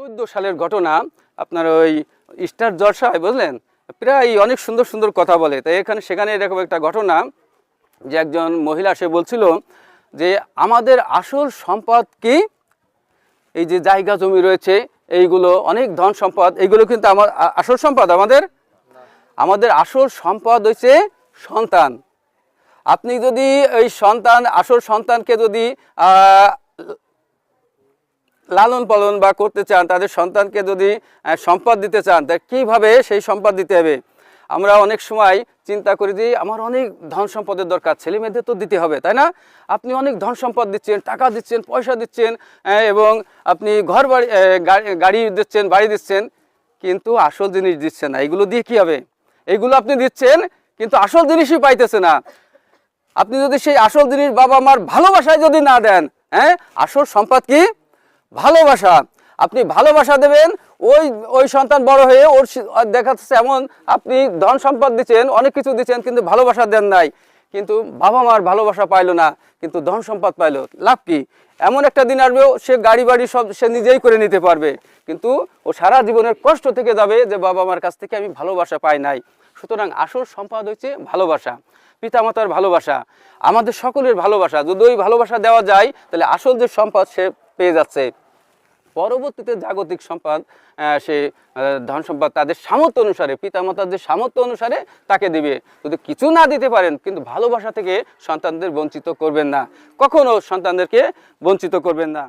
চোদ্দ সালের ঘটনা, আপনার ওই স্টার জলসায়, বুঝলেন? প্রায় অনেক সুন্দর সুন্দর কথা বলে। তাই এখানে, সেখানে এরকম একটা ঘটনা যে একজন মহিলা, সে বলছিল যে, আমাদের আসল সম্পদ কি? এই যে জায়গা, জমি রয়েছে, এইগুলো অনেক ধন সম্পদ, এইগুলো কিন্তু আমার আসল সম্পদ আমাদের? আমাদের আসল সম্পদ হচ্ছে সন্তান। আপনি যদি এই সন্তান, আসল সন্তানকে যদি লালন পালন বা করতে চান, তাদের সন্তানকে যদি সম্পদ দিতে চান, তা কীভাবে সেই সম্পদ দিতে হবে? আমরা অনেক সময় চিন্তা করি যে, আমার অনেক ধন সম্পদের দরকার, ছেলে মেয়েদের তো দিতে হবে, তাই না? আপনি অনেক ধন সম্পদ দিচ্ছেন, টাকা দিচ্ছেন, পয়সা দিচ্ছেন এবং আপনি ঘর বাড়ি গাড়ি- গাড়ি দিচ্ছেন, বাড়ি দিচ্ছেন, কিন্তু আসল জিনিস দিচ্ছেন না। এগুলো দিয়ে কী হবে? এগুলো আপনি দিচ্ছেন, কিন্তু আসল জিনিসই পাইতেছে না। আপনি যদি সেই আসল জিনিস বাবা মার ভালোবাসায় যদি না দেন হ্যাঁ আসল সম্পদ কি? ভালোবাসা। আপনি ভালোবাসা দেবেন, ওই ওই সন্তান বড় হয়ে ওর দেখা যাচ্ছে এমন, আপনি ধন সম্পদ দিচ্ছেন, অনেক কিছু দিচ্ছেন, কিন্তু ভালোবাসা দেন নাই। কিন্তু বাবা মার ভালোবাসা পাইলো না, কিন্তু ধন সম্পদ পাইলো। লাভ কি? এমন একটা দিন আসবে, সে গাড়ি বাড়ি সব সে নিজেই করে নিতে পারবে। কিন্তু ও সারা জীবনের কষ্ট থেকে যাবে যে বাবা মার কাছ থেকে আমি ভালোবাসা পাই নাই। সুতরাং আসল সম্পদ হচ্ছে ভালোবাসা, পিতামাতার ভালোবাসা, আমাদের সকলের ভালোবাসা। যদি ওই ভালোবাসা দেওয়া যায়, তাহলে আসল যে সম্পদ সে পেয়ে যাচ্ছে। পরবর্তীতে জাগতিক সম্পদ সে ধন সম্পদ তাদের সামর্থ্য অনুসারে পিতামাতার যে সামর্থ্য অনুসারে তাকে দিবে। যদি কিছু না দিতে পারেন, কিন্তু ভালোবাসা থেকে সন্তানদের বঞ্চিত করবেন না। কখনো সন্তানদেরকে বঞ্চিত করবেন না।